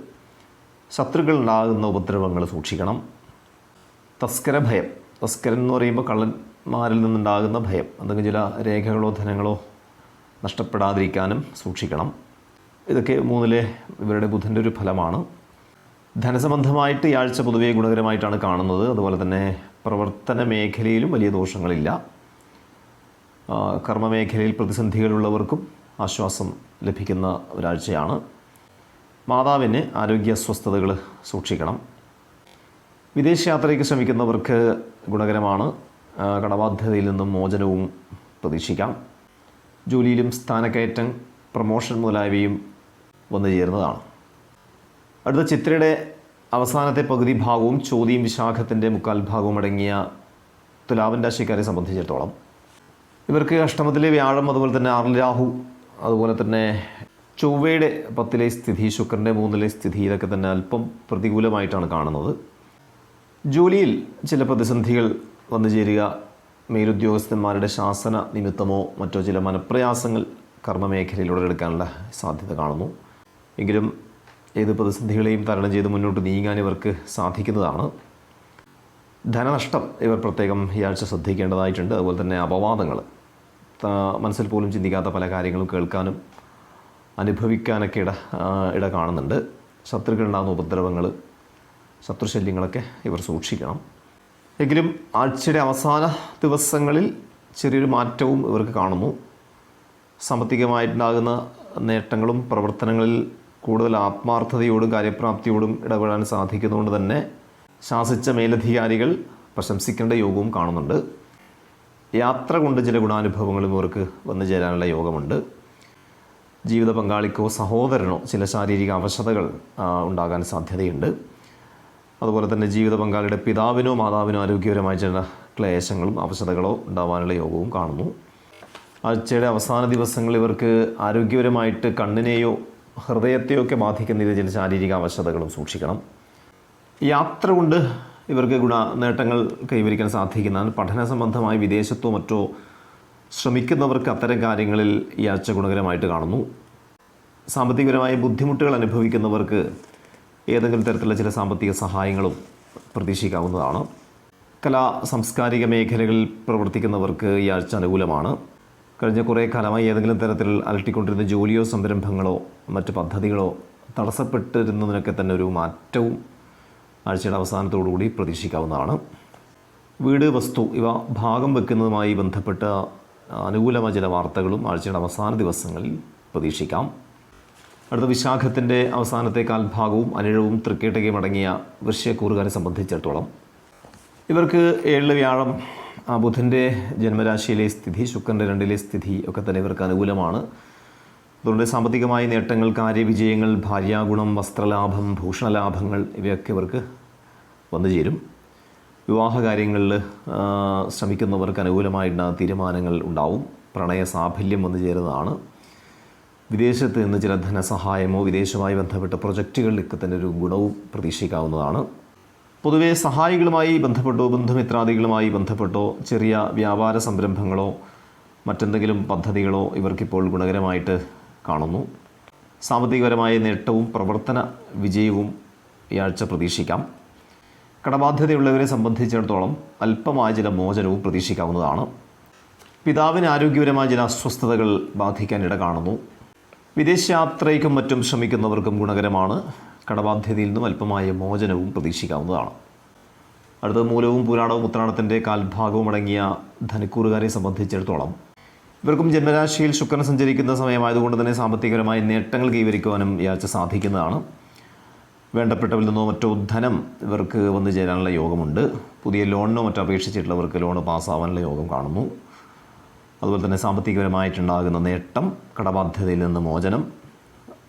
ശത്രുക്കൾ ഉണ്ടാകുന്ന ഉപദ്രവങ്ങൾ സൂക്ഷിക്കണം. തസ്കര ഭയം. തസ്കരൻ എന്ന് പറയുമ്പോൾ കള്ളന്മാരിൽ നിന്നുണ്ടാകുന്ന ഭയം. എന്തെങ്കിലും ചില രേഖകളോ ധനങ്ങളോ നഷ്ടപ്പെടാതിരിക്കാനും സൂക്ഷിക്കണം. ഇതൊക്കെ മൂന്നിലെ ഇവരുടെ ബുധന്റെ ഒരു ഫലമാണ്. ധനസംബന്ധമായിട്ട് ഈ ആഴ്ച പൊതുവെ ഗുണകരമായിട്ടാണ് കാണുന്നത്. അതുപോലെ തന്നെ പ്രവർത്തന മേഖലയിലും വലിയ ദോഷങ്ങളില്ല. കർമ്മമേഖലയിൽ പ്രതിസന്ധികളുള്ളവർക്കും ആശ്വാസം ലഭിക്കുന്ന ഒരാഴ്ചയാണ്. മാതാവിന് ആരോഗ്യ അസ്വസ്ഥതകൾ സൂക്ഷിക്കണം. വിദേശയാത്രയ്ക്ക് ശ്രമിക്കുന്നവർക്ക് ഗുണകരമാണ്. കടബാധ്യതയിൽ നിന്നും മോചനവും പ്രതീക്ഷിക്കാം. ജോലിയിലും സ്ഥാനക്കയറ്റം പ്രമോഷൻ മുതലായവയും വന്നു ചേരുന്നതാണ്. അടുത്ത ചിത്രയുടെ അവസാനത്തെ പകുതി ഭാഗവും ചോദ്യം വിശാഖത്തിന്റെ മുക്കാൽ ഭാഗവും അടങ്ങിയ തുലാവൻ രാശിക്കാരെ സംബന്ധിച്ചിടത്തോളം. ഇവർക്ക് അഷ്ടമത്തിലെ വ്യാഴം അതുപോലെ തന്നെ ആറിൽ രാഹു അതുപോലെ തന്നെ ചൊവ്വയുടെ പത്തിലെ സ്ഥിതി ശുക്രന്റെ മൂന്നിലെ സ്ഥിതി ഇതൊക്കെ തന്നെ അല്പം പ്രതികൂലമായിട്ടാണ് കാണുന്നത്. ജോലിയിൽ ചില പ്രതിസന്ധികൾ വന്നു ചേരുക. മേലുദ്യോഗസ്ഥന്മാരുടെ ശാസന നിമിത്തമോ മറ്റോ ചില മനപ്രയാസങ്ങൾ കർമ്മമേഖലയിലൂടെ എടുക്കാനുള്ള സാധ്യത കാണുന്നു. എങ്കിലും ഏത് പ്രതിസന്ധികളെയും തരണം ചെയ്ത് മുന്നോട്ട് നീങ്ങാൻ ഇവർക്ക് സാധിക്കുന്നതാണ്. ധനനഷ്ടം ഇവർ പ്രത്യേകം ഈ ആഴ്ച ശ്രദ്ധിക്കേണ്ടതായിട്ടുണ്ട്. അതുപോലെ തന്നെ അപവാദങ്ങൾ. മനസ്സിൽ പോലും ചിന്തിക്കാത്ത പല കാര്യങ്ങളും കേൾക്കാനും അനുഭവിക്കാനൊക്കെ ഇട ഇട കാണുന്നുണ്ട്. ശത്രുക്കളുണ്ടാകുന്ന ഉപദ്രവങ്ങൾ ശത്രുശല്യങ്ങളൊക്കെ ഇവർ സൂക്ഷിക്കണം. എങ്കിലും ആഴ്ചയുടെ അവസാന ദിവസങ്ങളിൽ ചെറിയൊരു മാറ്റവും ഇവർക്ക് കാണുന്നു. സാമ്പത്തികമായിട്ടുണ്ടാകുന്ന നേട്ടങ്ങളും പ്രവർത്തനങ്ങളിൽ കൂടുതൽ ആത്മാർത്ഥതയോടും കാര്യപ്രാപ്തിയോടും ഇടപെടാൻ സാധിക്കുന്നതുകൊണ്ട് തന്നെ ശാസിച്ച മേലധികാരികൾ പ്രശംസിക്കേണ്ട യോഗവും കാണുന്നുണ്ട്. യാത്ര കൊണ്ട് ചില ഗുണാനുഭവങ്ങളും ഇവർക്ക് വന്നു ചേരാനുള്ള യോഗമുണ്ട്. ജീവിത പങ്കാളിക്കോ സഹോദരനോ ചില ശാരീരിക അവശതകൾ ഉണ്ടാകാൻ സാധ്യതയുണ്ട്. അതുപോലെ തന്നെ ജീവിത പങ്കാളിയുടെ പിതാവിനോ മാതാവിനോ ആരോഗ്യപരമായ ചില ക്ലേശങ്ങളും അവശതകളോ ഉണ്ടാവാനുള്ള യോഗവും കാണുന്നു. ആഴ്ചയുടെ അവസാന ദിവസങ്ങളിൽ ഇവർക്ക് ആരോഗ്യപരമായിട്ട് കണ്ണിനെയോ ഹൃദയത്തെയോ ഒക്കെ ബാധിക്കുന്ന രീതിയിൽ ശാരീരിക അവശതകളും സൂക്ഷിക്കണം. യാത്ര കൊണ്ട് ഇവർക്ക് ഗുണ നേട്ടങ്ങൾ കൈവരിക്കാൻ സാധിക്കുന്നതാണ്. പഠന സംബന്ധമായി വിദേശത്തോ മറ്റോ ശ്രമിക്കുന്നവർക്ക് അത്തരം കാര്യങ്ങളിൽ ഈ ആഴ്ച ഗുണകരമായിട്ട് കാണുന്നു. സാമ്പത്തികപരമായ ബുദ്ധിമുട്ടുകൾ അനുഭവിക്കുന്നവർക്ക് ഏതെങ്കിലും തരത്തിലുള്ള ചില സാമ്പത്തിക സഹായങ്ങളും പ്രതീക്ഷിക്കാവുന്നതാണ്. കലാ സാംസ്കാരിക മേഖലകളിൽ പ്രവർത്തിക്കുന്നവർക്ക് ഈ ആഴ്ച അനുകൂലമാണ്. കഴിഞ്ഞ കുറേ കാലമായി ഏതെങ്കിലും തരത്തിൽ അലട്ടിക്കൊണ്ടിരുന്ന ജോലിയോ സംരംഭങ്ങളോ മറ്റ് പദ്ധതികളോ തടസ്സപ്പെട്ടിരുന്നതിനൊക്കെ തന്നെ ഒരു മാറ്റവും ആഴ്ചയുടെ അവസാനത്തോടുകൂടി പ്രതീക്ഷിക്കാവുന്നതാണ്. വീട് വസ്തു ഇവ ഭാഗം വെക്കുന്നതുമായി ബന്ധപ്പെട്ട അനുകൂലമായ ചില വാർത്തകളും ആഴ്ചയുടെ അവസാന ദിവസങ്ങളിൽ പ്രതീക്ഷിക്കാം. അടുത്ത വിശാഖത്തിന്റെ അവസാനത്തെ കാൽഭാഗവും അനിഴവും തൃക്കേട്ടകയും അടങ്ങിയ വൃശ്യക്കൂറുകാരെ സംബന്ധിച്ചിടത്തോളം ഇവർക്ക് ഏഴിലെ വ്യാഴം ആ ബുധന്റെ ജന്മരാശിയിലെ സ്ഥിതി ശുക്രന്റെ രണ്ടിലെ സ്ഥിതി ഒക്കെ തന്നെ ഇവർക്ക് അനുകൂലമാണ്. അതുകൊണ്ട് സാമ്പത്തികമായ നേട്ടങ്ങൾ കാര്യവിജയങ്ങൾ ഭാര്യാഗുണം വസ്ത്രലാഭം ഭൂഷണലാഭങ്ങൾ ഇവയൊക്കെ ഇവർക്ക് വന്നു ചേരും. വിവാഹ കാര്യങ്ങളിൽ ശ്രമിക്കുന്നവർക്ക് അനുകൂലമായിട്ടുള്ള തീരുമാനങ്ങൾ ഉണ്ടാവും. പ്രണയ സാഫല്യം വന്നു ചേരുന്നതാണ്. വിദേശത്ത് നിന്ന് ചില ധനസഹായമോ വിദേശവുമായി ബന്ധപ്പെട്ട പ്രൊജക്റ്റുകളിലൊക്കെ തന്നെ ഒരു ഗുണവും പ്രതീക്ഷിക്കാവുന്നതാണ്. പൊതുവെ സഹായികളുമായി ബന്ധപ്പെട്ടോ ബന്ധുമിത്രാദികളുമായി ബന്ധപ്പെട്ടോ ചെറിയ വ്യാപാര സംരംഭങ്ങളോ മറ്റെന്തെങ്കിലും പദ്ധതികളോ ഇവർക്കിപ്പോൾ ഗുണകരമായിട്ട് കാണുന്നു. സാമ്പത്തികപരമായ നേട്ടവും പ്രവർത്തന വിജയവും ഈ ആഴ്ച പ്രതീക്ഷിക്കാം. കടബാധ്യതയുള്ളവരെ സംബന്ധിച്ചിടത്തോളം അല്പമായ ചില മോചനവും പ്രതീക്ഷിക്കാവുന്നതാണ്. പിതാവിന് ആരോഗ്യപരമായ ചില അസ്വസ്ഥതകൾ ബാധിക്കാൻ ഇട കാണുന്നു. വിദേശയാത്രയ്ക്കും മറ്റും ശ്രമിക്കുന്നവർക്കും ഗുണകരമാണ്. കടബാധ്യതയിൽ നിന്നും അല്പമായ മോചനവും പ്രതീക്ഷിക്കാവുന്നതാണ്. അടുത്ത മൂലവും പുരാണവും ഉത്രാടത്തിന്റെ കാൽഭാഗവും അടങ്ങിയ ധനക്കൂറുകാരെ സംബന്ധിച്ചിടത്തോളം ഇവർക്കും ജന്മരാശിയിൽ ശുക്രൻ സഞ്ചരിക്കുന്ന സമയമായതുകൊണ്ട് തന്നെ സാമ്പത്തികപരമായ നേട്ടങ്ങൾ കൈവരിക്കുവാനും ആഴ്ച സാധിക്കുന്നതാണ്. വേണ്ടപ്പെട്ടവരിൽ നിന്നോ മറ്റോ ധനം ഇവർക്ക് വന്നു ചേരാനുള്ള യോഗമുണ്ട്. പുതിയ ലോണിനോ മറ്റോ അപേക്ഷിച്ചിട്ടുള്ളവർക്ക് ലോൺ പാസ്സാവാനുള്ള യോഗം കാണുന്നു. അതുപോലെ തന്നെ സാമ്പത്തികപരമായിട്ടുണ്ടാകുന്ന നേട്ടം കടബാധ്യതയിൽ നിന്ന് മോചനം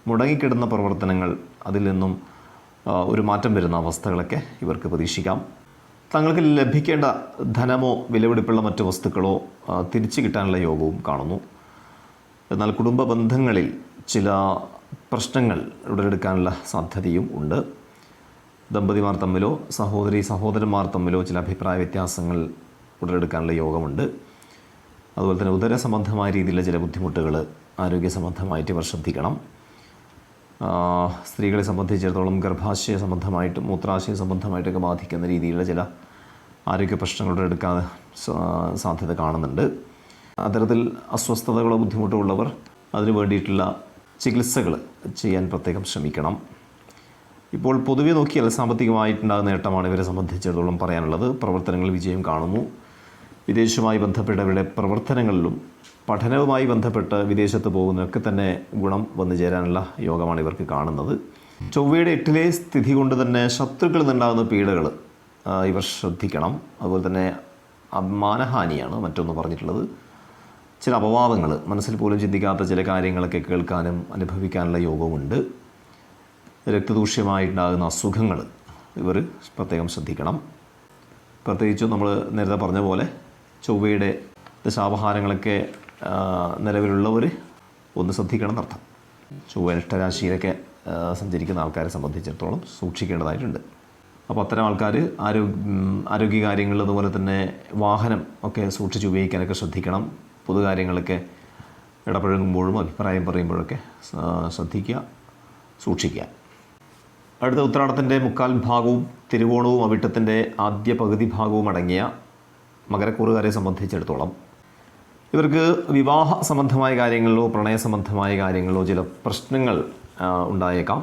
മുടങ്ങിക്കിടുന്ന പ്രവർത്തനങ്ങൾ അതിൽ നിന്നും ഒരു മാറ്റം വരുന്ന അവസ്ഥകളൊക്കെ ഇവർക്ക് പ്രതീക്ഷിക്കാം. തങ്ങൾക്ക് ലഭിക്കേണ്ട ധനമോ വിലപിടിപ്പുള്ള മറ്റു വസ്തുക്കളോ തിരിച്ചു കിട്ടാനുള്ള യോഗവും കാണുന്നു. എന്നാൽ കുടുംബ ബന്ധങ്ങളിൽ ചില പ്രശ്നങ്ങൾ ഉടലെടുക്കാനുള്ള സാധ്യതയും ഉണ്ട്. ദമ്പതിമാർ തമ്മിലോ സഹോദരി സഹോദരന്മാർ തമ്മിലോ ചില അഭിപ്രായ വ്യത്യാസങ്ങൾ ഉടലെടുക്കാനുള്ള യോഗമുണ്ട്. അതുപോലെ തന്നെ ഉദര സംബന്ധമായ രീതിയിലുള്ള ചില ബുദ്ധിമുട്ടുകൾ ആരോഗ്യ സംബന്ധമായിട്ട് ഇവർ ശ്രദ്ധിക്കണം. സ്ത്രീകളെ സംബന്ധിച്ചിടത്തോളം ഗർഭാശയ സംബന്ധമായിട്ടും മൂത്രാശയ സംബന്ധമായിട്ടൊക്കെ ബാധിക്കുന്ന രീതിയിലുള്ള ചില ആരോഗ്യ പ്രശ്നങ്ങളുടെ എടുക്കാൻ സാധ്യത കാണുന്നുണ്ട്. അത്തരത്തിൽ അസ്വസ്ഥതകളോ ബുദ്ധിമുട്ടോ ഉള്ളവർ അതിനു വേണ്ടിയിട്ടുള്ള ചികിത്സകൾ ചെയ്യാൻ പ്രത്യേകം ശ്രമിക്കണം. ഇപ്പോൾ പൊതുവെ നോക്കിയാൽ സാമ്പത്തികമായിട്ടുണ്ടാകുന്ന നേട്ടമാണ് ഇവരെ സംബന്ധിച്ചിടത്തോളം പറയാനുള്ളത്. പ്രവർത്തനങ്ങൾ വിജയം കാണുന്നു. വിദേശവുമായി ബന്ധപ്പെട്ടവരുടെ പ്രവർത്തനങ്ങളിലും പഠനവുമായി ബന്ധപ്പെട്ട് വിദേശത്ത് പോകുന്നതൊക്കെ തന്നെ ഗുണം വന്നു ചേരാനുള്ള യോഗമാണ് ഇവർക്ക് കാണുന്നത്. ചൊവ്വയുടെ എട്ടിലെ സ്ഥിതി കൊണ്ട് തന്നെ ശത്രുക്കളിൽ നിന്നുണ്ടാകുന്ന പീഡകൾ ഇവർ ശ്രദ്ധിക്കണം. അതുപോലെ തന്നെ മാനഹാനിയാണ് മറ്റൊന്ന് പറഞ്ഞിട്ടുള്ളത്. ചില അപവാദങ്ങൾ മനസ്സിൽ പോലും ചിന്തിക്കാത്ത ചില കാര്യങ്ങളൊക്കെ കേൾക്കാനും അനുഭവിക്കാനുള്ള യോഗമുണ്ട് രക്തദൂഷ്യമായിട്ടുണ്ടാകുന്ന അസുഖങ്ങൾ ഇവർ പ്രത്യേകം ശ്രദ്ധിക്കണം. പ്രത്യേകിച്ചും നമ്മൾ നേരത്തെ പറഞ്ഞ പോലെ ചൊവ്വയുടെ ദശാപഹാരങ്ങളൊക്കെ നിലവിലുള്ളവർ ഒന്ന് ശ്രദ്ധിക്കണം എന്നർത്ഥം. ചൊവ്വ ഇഷ്ടരാശിയിലൊക്കെ സഞ്ചരിക്കുന്ന ആൾക്കാരെ സംബന്ധിച്ചിടത്തോളം സൂക്ഷിക്കേണ്ടതായിട്ടുണ്ട്. അപ്പോൾ അത്തരം ആൾക്കാർ ആരോഗ്യ ആരോഗ്യകാര്യങ്ങൾ അതുപോലെ തന്നെ വാഹനം ഒക്കെ സൂക്ഷിച്ച് ഉപയോഗിക്കാനൊക്കെ ശ്രദ്ധിക്കണം. പൊതുകാര്യങ്ങളൊക്കെ ഇടപഴകുമ്പോഴും അഭിപ്രായം പറയുമ്പോഴൊക്കെ ശ്രദ്ധിക്കുക സൂക്ഷിക്കുക. അടുത്ത ഉത്രാടത്തിന്റെ മുക്കാൽ ഭാഗവും തിരുവോണവും അവിട്ടത്തിന്റെ ആദ്യ പകുതി ഭാഗവും അടങ്ങിയ മകരക്കൂറുകാരെ സംബന്ധിച്ചിടത്തോളം ഇവർക്ക് വിവാഹ സംബന്ധമായ കാര്യങ്ങളിലോ പ്രണയ സംബന്ധമായ കാര്യങ്ങളിലോ ചില പ്രശ്നങ്ങൾ ഉണ്ടായേക്കാം.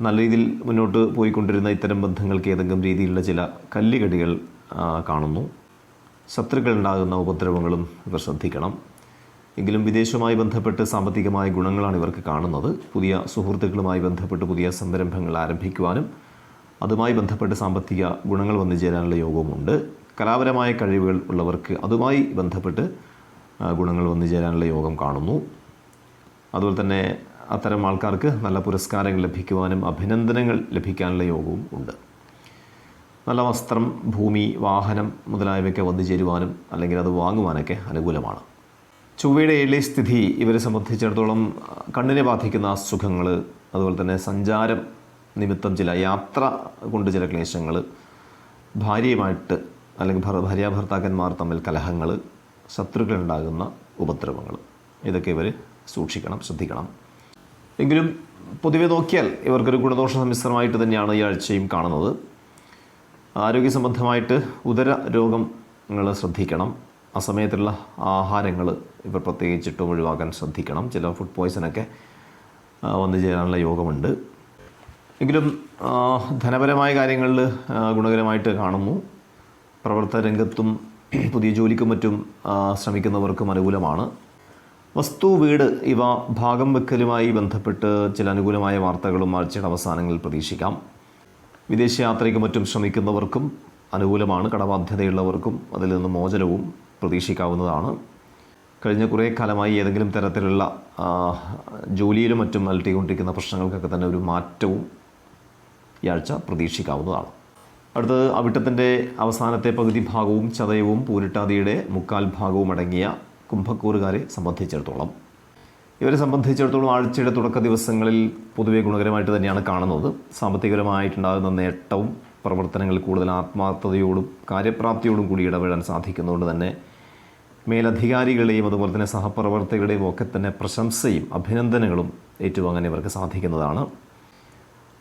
നല്ല രീതിയിൽ മുന്നോട്ട് പോയിക്കൊണ്ടിരുന്ന ഇത്തരം ബന്ധങ്ങൾക്ക് ഏതെങ്കിലും രീതിയിലുള്ള ചില കല്ലുകടികൾ കാണുന്നു. ശത്രുക്കൾ ഉണ്ടാകുന്ന ഉപദ്രവങ്ങളും ഇവർ ശ്രദ്ധിക്കണം. എങ്കിലും വിദേശവുമായി ബന്ധപ്പെട്ട് സാമ്പത്തികമായ ഗുണങ്ങളാണ് ഇവർക്ക് കാണുന്നത്. പുതിയ സുഹൃത്തുക്കളുമായി ബന്ധപ്പെട്ട് പുതിയ സംരംഭങ്ങൾ ആരംഭിക്കുവാനും അതുമായി ബന്ധപ്പെട്ട് സാമ്പത്തിക ഗുണങ്ങൾ വന്നു ചേരാനുള്ള യോഗവുമുണ്ട്. കലാപരമായ കഴിവുകൾ ഉള്ളവർക്ക് അതുമായി ബന്ധപ്പെട്ട് ഗുണങ്ങൾ വന്നു ചേരാനുള്ള യോഗം കാണുന്നു. അതുപോലെ തന്നെ അത്തരം ആൾക്കാർക്ക് നല്ല പുരസ്കാരങ്ങൾ ലഭിക്കുവാനും അഭിനന്ദനങ്ങൾ ലഭിക്കാനുള്ള യോഗവും ഉണ്ട്. നല്ല വസ്ത്രം ഭൂമി വാഹനം മുതലായവയൊക്കെ വന്നു ചേരുവാനും അല്ലെങ്കിൽ അത് വാങ്ങുവാനൊക്കെ അനുകൂലമാണ്. ചൊവ്വയുടെ ഏഴിലെ സ്ഥിതി ഇവരെ സംബന്ധിച്ചിടത്തോളം കണ്ണിനെ ബാധിക്കുന്ന അസുഖങ്ങൾ അതുപോലെ തന്നെ സഞ്ചാരം നിമിത്തം ചില യാത്ര കൊണ്ട് ചില ക്ലേശങ്ങൾ ഭാര്യയുമായിട്ട് അല്ലെങ്കിൽ ഭർ ഭാര്യ ഭർത്താക്കന്മാർ തമ്മിൽ കലഹങ്ങൾ ശത്രുക്കളുണ്ടാകുന്ന ഉപദ്രവങ്ങൾ. ഇതൊക്കെ ഇവർ സൂക്ഷിക്കണം ശ്രദ്ധിക്കണം. എങ്കിലും പൊതുവെ നോക്കിയാൽ ഇവർക്കൊരു ഗുണദോഷ സമ്മിശ്രമായിട്ട് തന്നെയാണ് ഈ ആഴ്ചയും കാണുന്നത്. ആരോഗ്യ സംബന്ധമായിട്ട് ഉദര രോഗങ്ങൾ ശ്രദ്ധിക്കണം. ആ സമയത്തുള്ള ആഹാരങ്ങൾ ഇവർ പ്രത്യേകിച്ചിട്ടും ഒഴിവാക്കാൻ ശ്രദ്ധിക്കണം. ചില ഫുഡ് പോയ്സനൊക്കെ വന്നു ചേരാനുള്ള യോഗമുണ്ട്. എങ്കിലും ധനപരമായ കാര്യങ്ങളിൽ ഗുണകരമായിട്ട് കാണുന്നു. പ്രവർത്തന രംഗത്തും പുതിയ ജോലിക്കും മറ്റും ശ്രമിക്കുന്നവർക്കും അനുകൂലമാണ്. വസ്തു വീട് ഇവ ഭാഗം വെക്കലുമായി ബന്ധപ്പെട്ട് ചില അനുകൂലമായ വാർത്തകളും ആഴ്ചയുടെ അവസാനങ്ങളിൽ പ്രതീക്ഷിക്കാം. വിദേശയാത്രയ്ക്ക് മറ്റും ശ്രമിക്കുന്നവർക്കും അനുകൂലമാണ് കടബാധ്യതയുള്ളവർക്കും അതിൽ നിന്ന് മോചനവും പ്രതീക്ഷിക്കാവുന്നതാണ്. കഴിഞ്ഞ കുറേ കാലമായി ഏതെങ്കിലും തരത്തിലുള്ള ജോലിയിലും മറ്റും അലട്ടിക്കൊണ്ടിരിക്കുന്ന പ്രശ്നങ്ങൾക്കൊക്കെ തന്നെ ഒരു മാറ്റവും ഈ ആഴ്ച പ്രതീക്ഷിക്കാവുന്നതാണ്. അടുത്തത് അവിട്ടത്തിന്റെ അവസാനത്തെ പകുതി ഭാഗവും ചതയവും പൂരിട്ടാതിയുടെ മുക്കാൽ ഭാഗവും അടങ്ങിയ കുംഭക്കൂറുകാരെ സംബന്ധിച്ചിടത്തോളം. ഇവരെ സംബന്ധിച്ചിടത്തോളം ആഴ്ചയുടെ തുടക്ക ദിവസങ്ങളിൽ പൊതുവെ ഗുണകരമായിട്ട് തന്നെയാണ് കാണുന്നത്. സാമ്പത്തികപരമായിട്ടുണ്ടാകുന്ന നേട്ടവും പ്രവർത്തനങ്ങൾ കൂടുതൽ ആത്മാർത്ഥതയോടും കാര്യപ്രാപ്തിയോടും കൂടി ഇടപെടാൻ സാധിക്കുന്നതുകൊണ്ട് തന്നെ മേലധികാരികളെയും അതുപോലെ തന്നെ സഹപ്രവർത്തകരുടെയും ഒക്കെ തന്നെ പ്രശംസയും അഭിനന്ദനങ്ങളും ഏറ്റുവാങ്ങാൻ ഇവർക്ക് സാധിക്കുന്നതാണ്.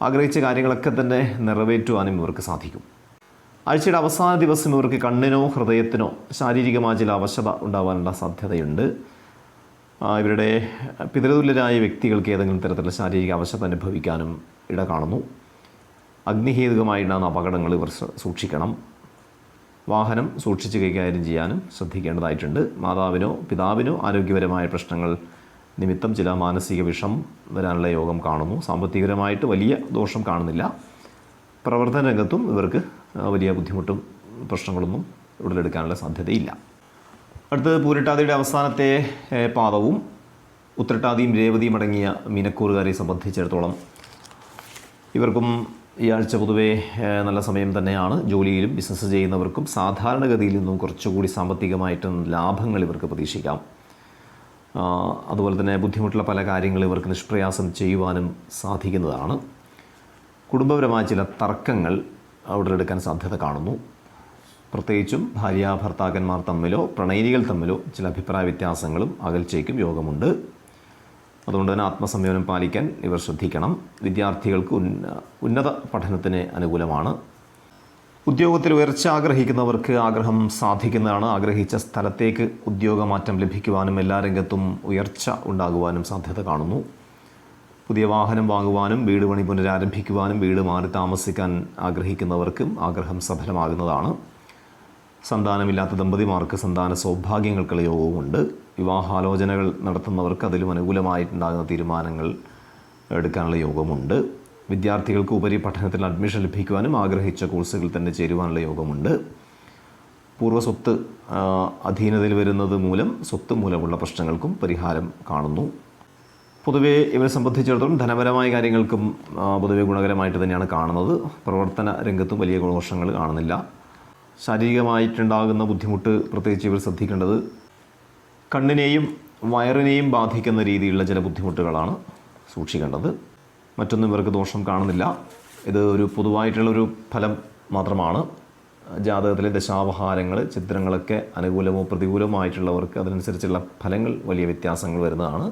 ആഗ്രഹിച്ച കാര്യങ്ങളൊക്കെ തന്നെ നിറവേറ്റുവാനും ഇവർക്ക് സാധിക്കും. ആഴ്ചയുടെ അവസാന ദിവസം ഇവർക്ക് കണ്ണിനോ ഹൃദയത്തിനോ ശാരീരികമായ ചില അവശത ഉണ്ടാവാനുള്ള സാധ്യതയുണ്ട്. ഇവരുടെ പിതൃതുല്യരായ വ്യക്തികൾക്ക് ഏതെങ്കിലും തരത്തിലുള്ള ശാരീരിക അവശത അനുഭവിക്കാനും ഇട കാണുന്നു. അഗ്നിഹേതുകമായിട്ടാണ് അപകടങ്ങൾ ഇവർ സൂക്ഷിക്കണം. വാഹനം സൂക്ഷിച്ച് കൈകാര്യം ചെയ്യാനും ശ്രദ്ധിക്കേണ്ടതായിട്ടുണ്ട്. മാതാവിനോ പിതാവിനോ ആരോഗ്യപരമായ പ്രശ്നങ്ങൾ നിമിത്തം ചില മാനസിക വിഷം വരാനുള്ള യോഗം കാണുന്നു. സാമ്പത്തികപരമായിട്ട് വലിയ ദോഷം കാണുന്നില്ല. പ്രവർത്തന രംഗത്തും ഇവർക്ക് വലിയ ബുദ്ധിമുട്ടും പ്രശ്നങ്ങളൊന്നും ഉടലെടുക്കാനുള്ള സാധ്യതയില്ല. അടുത്തത് പൂരിട്ടാതിയുടെ അവസാനത്തെ പാദവും ഉത്രട്ടാതിയും രേവതിയും അടങ്ങിയ മീനക്കൂറുകാരെ സംബന്ധിച്ചിടത്തോളം ഇവർക്കും ഈ ആഴ്ച പൊതുവേ നല്ല സമയം തന്നെയാണ്. ജോലിയിലും ബിസിനസ് ചെയ്യുന്നവർക്കും സാധാരണഗതിയിൽ നിന്നും കുറച്ചുകൂടി സാമ്പത്തികമായിട്ടും ലാഭങ്ങൾ ഇവർക്ക് പ്രതീക്ഷിക്കാം. അതുപോലെ തന്നെ ബുദ്ധിമുട്ടുള്ള പല കാര്യങ്ങളും ഇവർക്ക് നിഷ്പ്രയാസം ചെയ്യുവാനും സാധിക്കുന്നതാണ്. കുടുംബപരമായ ചില തർക്കങ്ങൾ അവിടെ എടുക്കാൻ സാധ്യത കാണുന്നു. പ്രത്യേകിച്ചും ഭാര്യ ഭർത്താക്കന്മാർ തമ്മിലോ പ്രണയിനികൾ തമ്മിലോ ചില അഭിപ്രായ വ്യത്യാസങ്ങളും അകൽച്ചയ്ക്കും യോഗമുണ്ട്. അതുകൊണ്ട് തന്നെ ആത്മസംയമനം പാലിക്കാൻ ഇവർ ശ്രദ്ധിക്കണം. വിദ്യാർത്ഥികൾക്ക് ഉന്ന ഉന്നത പഠനത്തിന് അനുകൂലമാണ്. ഉദ്യോഗത്തിൽ ഉയർച്ച ആഗ്രഹിക്കുന്നവർക്ക് ആഗ്രഹം സാധിക്കുന്നതാണ്. ആഗ്രഹിച്ച സ്ഥലത്തേക്ക് ഉദ്യോഗമാറ്റം ലഭിക്കുവാനും എല്ലാ രംഗത്തും ഉയർച്ച ഉണ്ടാകുവാനും സാധ്യത കാണുന്നു. പുതിയ വാഹനം വാങ്ങുവാനും വീട് പണി പുനരാരംഭിക്കുവാനും വീട് മാറി താമസിക്കാൻ ആഗ്രഹിക്കുന്നവർക്കും ആഗ്രഹം സഫലമാകുന്നതാണ്. സന്താനമില്ലാത്ത ദമ്പതിമാർക്ക് സന്താന സൗഭാഗ്യങ്ങൾക്കുള്ള യോഗവുമുണ്ട്. വിവാഹാലോചനകൾ നടത്തുന്നവർക്ക് അതിലും അനുകൂലമായിട്ടുണ്ടാകുന്ന തീരുമാനങ്ങൾ എടുക്കാനുള്ള യോഗമുണ്ട്. വിദ്യാർത്ഥികൾക്ക് ഉപരിപഠനത്തിൽ അഡ്മിഷൻ ലഭിക്കുവാനും ആഗ്രഹിച്ച കോഴ്സുകൾ തന്നെ ചേരുവാനുള്ള യോഗമുണ്ട്. പൂർവ സ്വത്ത് അധീനതയിൽ വരുന്നത് മൂലം സ്വത്ത് മൂലമുള്ള പ്രശ്നങ്ങൾക്കും പരിഹാരം കാണുന്നു. പൊതുവേ ഇവരെ സംബന്ധിച്ചിടത്തോളം ധനപരമായ കാര്യങ്ങൾക്കും പൊതുവെ ഗുണകരമായിട്ട് തന്നെയാണ് കാണുന്നത്. പ്രവർത്തന രംഗത്തും വലിയ ഗുണദോഷങ്ങൾ കാണുന്നില്ല. ശാരീരികമായിട്ടുണ്ടാകുന്ന ബുദ്ധിമുട്ട് പ്രത്യേകിച്ച് ഇവർ ശ്രദ്ധിക്കേണ്ടത് കണ്ണിനെയും വയറിനെയും ബാധിക്കുന്ന രീതിയിലുള്ള ചില ബുദ്ധിമുട്ടുകളാണ് സൂക്ഷിക്കേണ്ടത്. മറ്റൊന്നും ഇവർക്ക് ദോഷം കാണുന്നില്ല. ഇത് ഒരു പൊതുവായിട്ടുള്ളൊരു ഫലം മാത്രമാണ്. ജാതകത്തിലെ ദശാവഹാരങ്ങൾ ചിത്രങ്ങളൊക്കെ അനുകൂലമോ പ്രതികൂലമോ ആയിട്ടുള്ളവർക്ക് അതിനനുസരിച്ചുള്ള ഫലങ്ങൾ വലിയ വ്യത്യാസങ്ങൾ വരുന്നതാണ്.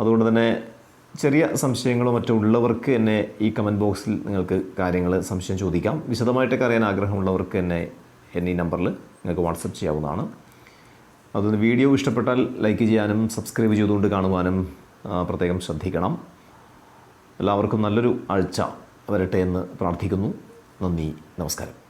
അതുകൊണ്ട് തന്നെ ചെറിയ സംശയങ്ങളോ മറ്റോ ഉള്ളവർക്ക് എന്നെ ഈ കമന്റ് ബോക്സിൽ നിങ്ങൾക്ക് കാര്യങ്ങൾ സംശയം ചോദിക്കാം. വിശദമായിട്ടൊക്കെ അറിയാൻ ആഗ്രഹമുള്ളവർക്ക് എന്നെ എന്നെ ഈ നമ്പറിൽ നിങ്ങൾക്ക് വാട്സപ്പ് ചെയ്യാവുന്നതാണ്. അതുകൊണ്ട് വീഡിയോ ഇഷ്ടപ്പെട്ടാൽ ലൈക്ക് ചെയ്യാനും സബ്സ്ക്രൈബ് ചെയ്തുകൊണ്ട് കാണുവാനും പ്രത്യേകം ശ്രദ്ധിക്കണം. എല്ലാവർക്കും നല്ലൊരു ആഴ്ച വരട്ടെ എന്ന് പ്രാർത്ഥിക്കുന്നു. നന്ദി. നമസ്കാരം.